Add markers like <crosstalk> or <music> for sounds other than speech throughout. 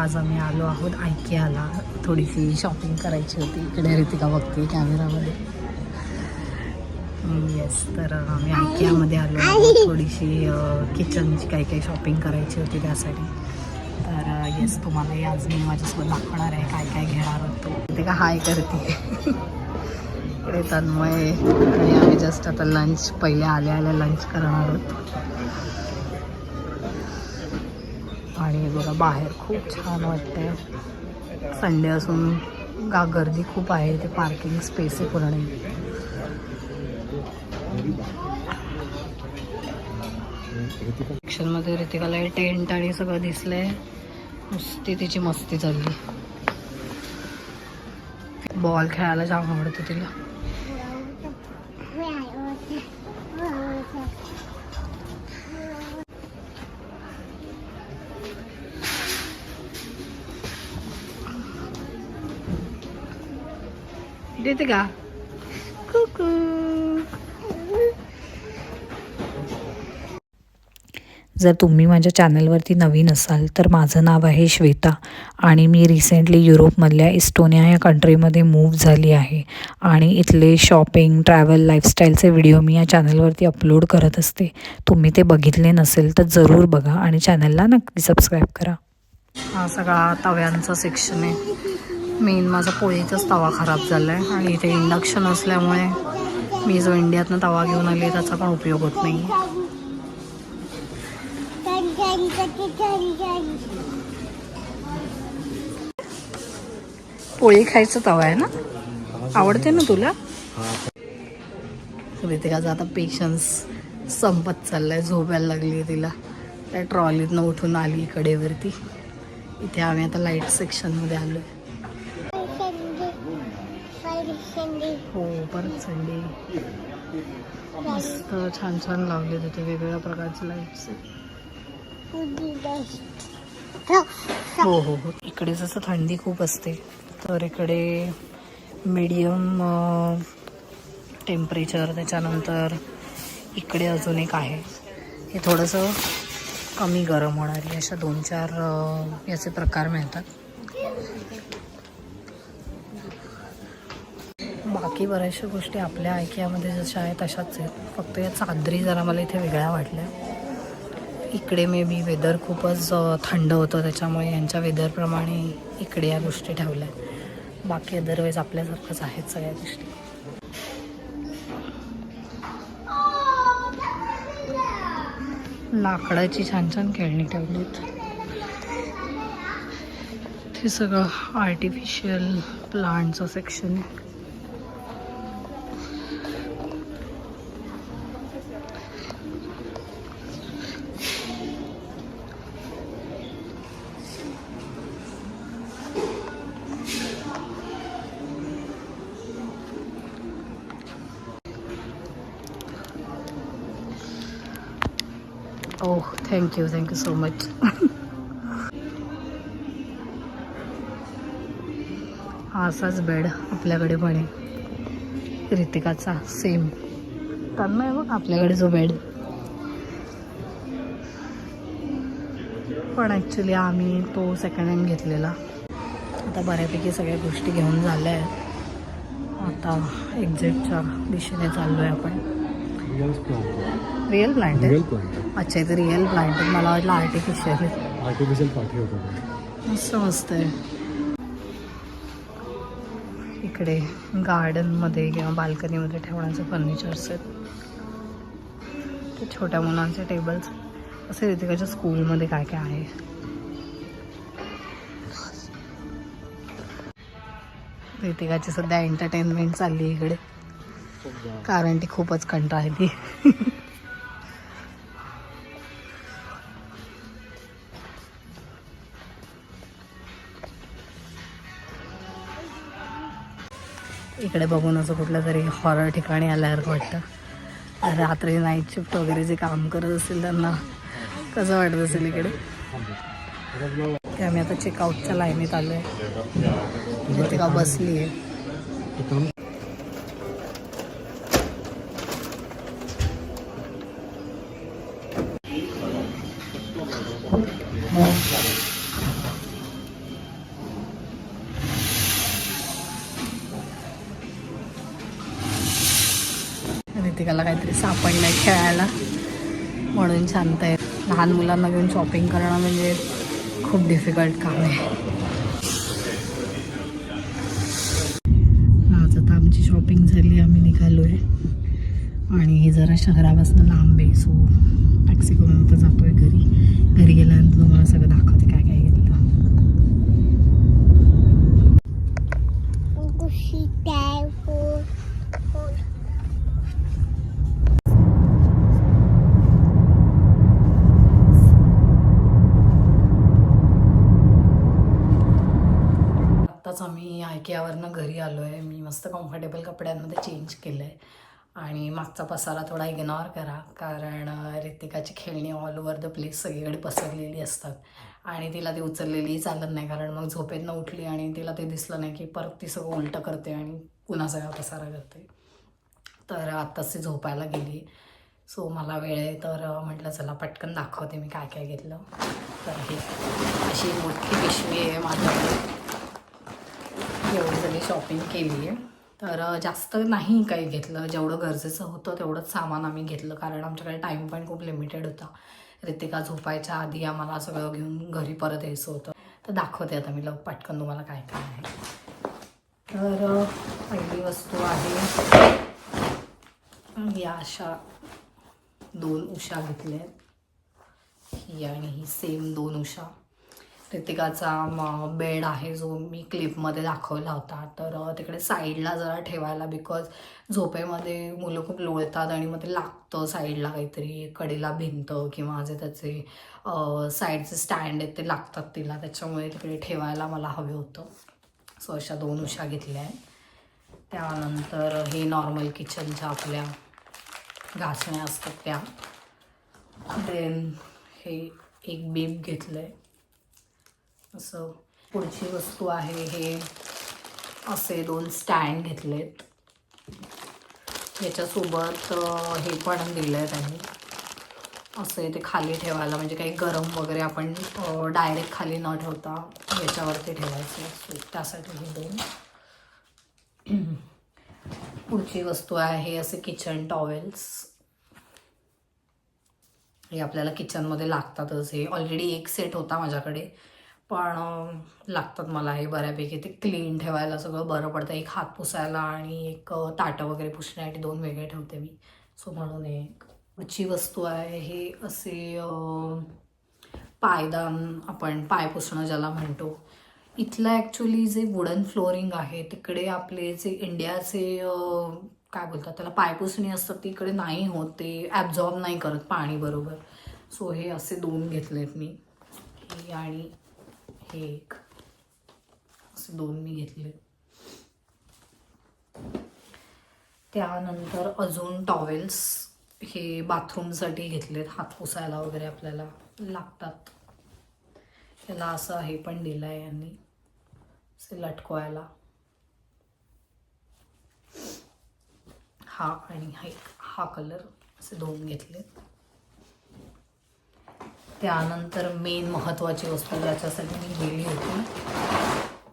आज आम्ही आलो आहोत आयकियाला. थोडीशी शॉपिंग करायची होती. इकडे रितिका बघते कॅमेरामध्ये येस तर आम्ही आयकियामध्ये आलो आहोत. थोडीशी किचनची काही काही शॉपिंग करायची होती त्यासाठी. तर येस तुम्हालाही आज मी माझ्यासोबत दाखवणार आहे काय काय घेणार होतो ते. का हाय करते. इकडे तन्मय आणि आम्ही जस्ट आता लंच पहिले आल्या आल्या लंच करणार आहोत. आणि बघा बाहेर खूप छान वाटतंय. संडे असून गा गर्दी खूप आहे ते पार्किंग स्पेस आहे पूर्ण. मध्ये रितिकाला हे टेंट आणि सगळं दिसलंय. नुसती तिची मस्ती चालली. बॉल खेळायला जाम आवडतं तिला. देते का कुकू जर तुम्ही माझ्या चॅनलवरती नवीन असाल तर माझं नाव आहे श्वेता आणि मी रिसेंटली युरोपमधल्या इस्टोनिया या कंट्रीमध्ये मूव्ह झाली आहे. आणि इथले शॉपिंग ट्रॅव्हल लाईफस्टाईलचे व्हिडिओ मी या चॅनलवरती अपलोड करत असते. तुम्ही ते बघितले नसेल तर जरूर बघा आणि चॅनलला नक्की सबस्क्राईब करा. हा सगळा तव्यांचा सेक्शन आहे. मेन माझा पोळीचाच तवा खराब झाला आहे आणि इथे इंडक्शन असल्यामुळे मी जो इंडियातनं तवा घेऊन आली त्याचा पण उपयोग होत नाही. पोळी खायचा तवा आहे ना? आवडते ना तुला? रितिकाचा आता पेशन्स संपत चाललाय झोपायला लागली तिला. त्या ट्रॉलीतनं उठून आली कडेवरती इथे आम्ही आता लाइट सेक्शनमध्ये आलो आहे परत संडे. मस्त छान छान लावले तिथे वेगवेगळ्या प्रकारचे लाईट्स हो हो हो. इकडे जसं थंडी खूप असते तर इकडे मीडियम टेम्परेचर त्याच्यानंतर इकडे अजून एक आहे. हे थोडंसं कमी गरम होणारी अशा दोन चार याचे प्रकार मिळतात. बाकी बऱ्याचशा गोष्टी आपल्या ऐकियामध्ये जशा आहेत तशाच आहेत. फक्त या चादरी जरा मला इथे वेगळ्या वाटल्या. इकडे मे बी वेदर खूपच थंड होतं त्याच्यामुळे यांच्या वेदरप्रमाणे इकडे या गोष्टी ठेवल्या. बाकी अदरवाईज आपल्यासारखंच आहेत सगळ्या गोष्टी. लाकडाची छान छान खेळणी ठेवलीत. ते सगळं आर्टिफिशियल प्लांटचं सेक्शन आहे. ओह thank you thank you so much हा असाच बेड आपल्याकडे पण आहे. रितिकाचा सेम त्यांना आहे बघ आपल्याकडे जो बेड पण ॲक्च्युली आम्ही तो सेकंड हँड घेतलेला. आता बऱ्यापैकी सगळ्या गोष्टी घेऊन झाल्या आहेत. आता एक्झॅक्टच्या दिशेने चाललो आहे आपण. रिअल प्लांट आहे अच्छा इथे रिअल प्लांट आहे मला वाटलं आर्टिफिशियल आहे आर्टिफिशियल पाठी होतं मस्त मस्त आहे. इकडे गार्डनमध्ये किंवा बाल्कनीमध्ये ठेवण्याचे फर्निचर्स आहेत. ते छोट्या मुलांचे टेबल्स असे रितिकाच्या स्कूलमध्ये काय काय आहे? रितिकाची सध्या एंटरटेनमेंट चालली इकडे. कारण ती खूपच कंटाळली. इकडे बघून असं कुठलं तरी हॉरर ठिकाणी आल्यासारखं वाटतं. रात्री नाईट शिफ्ट वगैरे जे काम करत असेल त्यांना कसं वाटत असेल इकडे? ते आम्ही आता चेकआउटच्या लाईनीत आलो आहे जिथे का बसली आहे त्याला काहीतरी सापडलंय खेळायला. म्हणून शांत आहे. लहान मुलांना घेऊन शॉपिंग करणं म्हणजे खूप डिफिकल्ट काम आहे. आज आता आमची शॉपिंग झाली आम्ही निघालो आहे आणि हे जरा शहरापासून लांब आहे सो टॅक्सी करून आता जातो आहे घरी. घरी गेल्यानंतर तुम्हाला सगळं दाखवते काय त्यावरनं घरी आलो आहे मी मस्त कम्फर्टेबल कपड्यांमध्ये चेंज केलं आहे आणि मागचा पसारा थोडा इग्नोर करा. कारण ऋतिकाची रितिकाची खेळणी ऑल ओव्हर द प्लेस सगळीकडे पसरलेली असतात. आणि तिला ती उचललेली चालत नाही. कारण मग झोपेतनं उठली आणि तिला ते दिसलं नाही की परत ती सगळं उलटं करते आणि पुन्हा सगळा पसारा करते. तर आत्ताच ती झोपायला गेली. सो मला वेळ आहे तर म्हटलं चला पटकन दाखवते मी काय काय घेतलं. तर हे अशी मोठी पिशवी आहे माझ्याकडे. एवढी सगळी शॉपिंग केली आहे तर जास्त नाही काही घेतलं. जेवढं गरजेचं होतं तेवढंच सामान आम्ही घेतलं. कारण आमच्याकडे टाईम पण खूप लिमिटेड होता. रितिका झोपायच्या आधी आम्हाला सगळं घेऊन घरी परत यायचं होतं. तर दाखवते आता मी लव पटकन तुम्हाला काय काय आहे. तर पहिली वस्तू आहे. या अशा दोन उषा घेतल्या आहेत ही आणि ही सेम दोन उषा ऋतिकाचा बेड आहे जो मी क्लिपमध्ये दाखवला होता. तर तिकडे साईडला जरा ठेवायला बिकॉज झोपेमध्ये मुलं खूप लोळतात आणि मग ते लागतं साईडला काहीतरी कडेला भिंत किंवा जे त्याचे साईडचे स्टँड आहेत ते लागतात तिला. त्याच्यामुळे तिकडे ठेवायला मला हवे होतं. सो अशा दोन उशा घेतल्या आहेत. त्यानंतर हे नॉर्मल किचनच्या आपल्या घासण्या असतात त्या. देन हे एक बीप घेतलं आहे असं पुढची वस्तू आहे हे. असे दोन स्टँड घेतलेत. याच्यासोबत हे पण दिलं आहे त्यांनी. असे ते खाली ठेवायला म्हणजे काही गरम वगैरे आपण डायरेक्ट खाली न ठेवता याच्यावरती ठेवायचे. सो त्यासाठी हे दोन. <clears throat> पुढची वस्तू आहे असे किचन टॉवेल्स हे आपल्याला किचनमध्ये लागतातच. हे ऑलरेडी एक सेट होता माझ्याकडे. पण लागतात मला हे बऱ्यापैकी. ते क्लीन ठेवायला सगळं बरं पडतं. एक हात पुसायला आणि एक ताटं वगैरे पुसण्यासाठी दोन वेगळे ठेवते मी. सो म्हणून एक मच्छी वस्तू आहे. हे असे पायदान आपण पाय पुसणं ज्याला म्हणतो. इथलं ॲक्च्युली जे वुडन फ्लोरिंग आहे तिकडे आपले जे इंडियाचे काय बोलतात त्याला पायपुसणी असतात इकडे नाही होत. ते ॲब्झॉर्ब नाही करत पाणी बरोबर. सो हे असे दोन घेतलेत मी. आणि हे एक. असे दोन मी घेतले. त्यानंतर अजून टॉवेल्स हे बाथरूमसाठी घेतलेत. हात पुसायला वगैरे आपल्याला लागतात. त्याला असं हे पण दिलं आहे यांनी. असे लटकवायला. हा आणि हा हा कलर असे दोन घेतलेत. त्यानंतर मेन महत्त्वाची वस्तू ज्याच्यासाठी मी गेली होती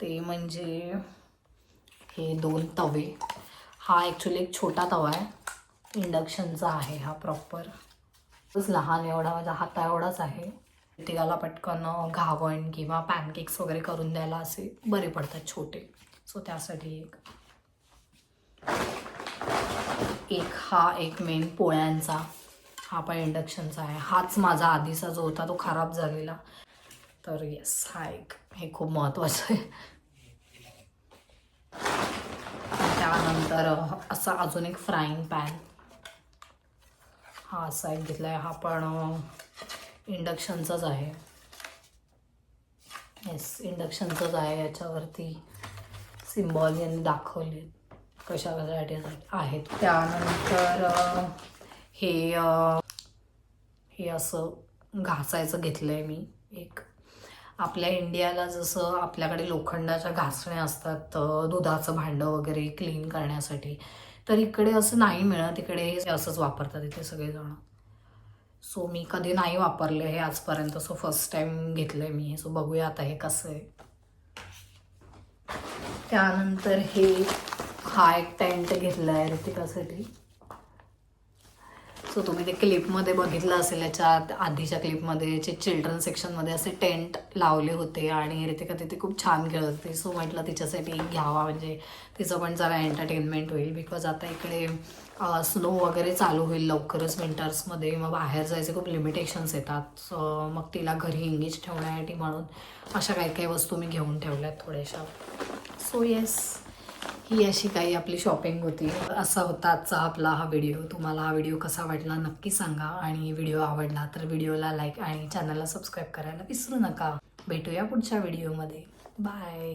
ते म्हणजे हे दोन तवे. हा ॲक्च्युली एक छोटा तवा आहे. इंडक्शनचा आहे हा प्रॉपर लहान एवढा माझ्या हाता एवढाच आहे. तिघाला पटकन घावण किंवा पॅनकेक्स वगैरे करून द्यायला असे बरे पडतात छोटे. सो त्यासाठी एक. एक हा एक मेन पोळ्यांचा. हा पण इंडक्शनचा आहे. हाच माझा आधीचा जो होता तो खराब झालेला. तर येस हा एक हे खूप महत्त्वाचं आहे. त्यानंतर असा अजून एक फ्राईंग पॅन हा असा एक घेतला आहे हा पण इंडक्शनचाच आहे. येस इंडक्शनचंच आहे. याच्यावरती सिम्बॉल यांनी दाखवले कशा कशासाठी आहेत. त्यानंतर हे हे असं घासायचं घेतलं आहे मी एक. आपल्या इंडियाला जसं आपल्याकडे लोखंडाच्या घासण्या असतात दुधाचं भांडं वगैरे क्लीन करण्यासाठी तर इकडे असं नाही मिळत. इकडे असंच वापरतात इथे सगळेजण. सो मी कधी नाही वापरले हे आजपर्यंत. सो फर्स्ट टाईम घेतलं आहे मी सो बघूया आता हे कसं आहे. त्यानंतर हे हा एक टेंट घेतला आहे ऋतिकासाठी. सो तुम्ही ते क्लिपमध्ये बघितलं असेल याच्या आधीच्या क्लिपमध्ये जे चिल्ड्रन सेक्शनमध्ये असे टेंट लावले होते आणि रितिका तिथे खूप छान खेळत. होती सो म्हटलं तिच्यासाठी घ्यावा म्हणजे तिचं पण जरा एंटरटेनमेंट होईल. बिकॉज आता इकडे स्नो वगैरे चालू होईल लवकरच विंटर्समध्ये मग बाहेर जायचे खूप लिमिटेशन्स येतात. सो मग तिला घरी इंगेज ठेवण्यासाठी म्हणून अशा काही काही वस्तू मी घेऊन ठेवल्यात थोड्याशा. सो येस ही अशी काही आपली शॉपिंग होती. असा होता आजचा आपला हा व्हिडिओ तुम्हाला हा व्हिडिओ कसा वाटला नक्की सांगा. आणि व्हिडिओ आवडला तर व्हिडिओला लाईक आणि चॅनलला सबस्क्राईब करायला विसरू नका. भेटूया पुढच्या व्हिडिओमध्ये बाय